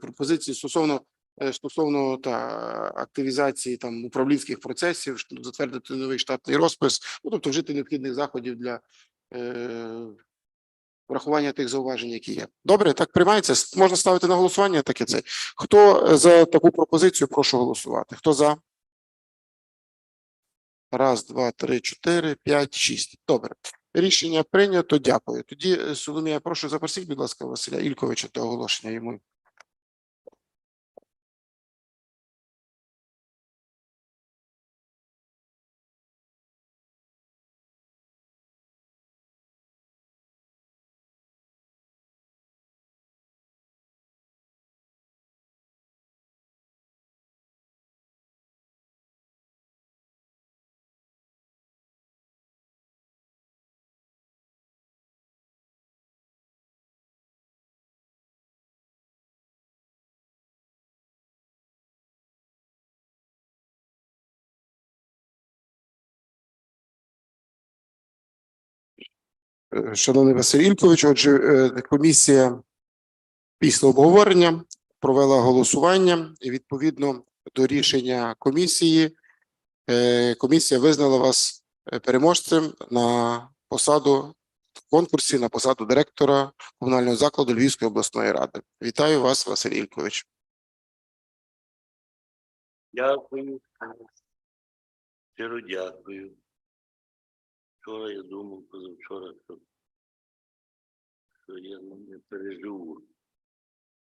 пропозиції стосовно е, стосовно та активізації там управлінських процесів, щоб затвердити новий штатний розпис, ну тобто вжити необхідних заходів для е, врахування тих зауважень, які є. Добре, так приймається. Можна ставити на голосування таке це. Хто е, за таку пропозицію, прошу голосувати. Хто за? Раз, два, три, чотири, п'ять, шість. Добре. Рішення прийнято. Дякую. Тоді, е, Соломія, прошу запросіть, будь ласка, Василя Ільковича до оголошення йому. Шановний Василь Ількович, отже, е, комісія після обговорення провела голосування і відповідно до рішення комісії, е, комісія визнала вас е, переможцем на посаду в конкурсі на посаду директора комунального закладу Львівської обласної ради. Вітаю вас, Василь Ількович. Дякую. Щиро дякую. Вчора я думав, позавчора, що, що я не переживу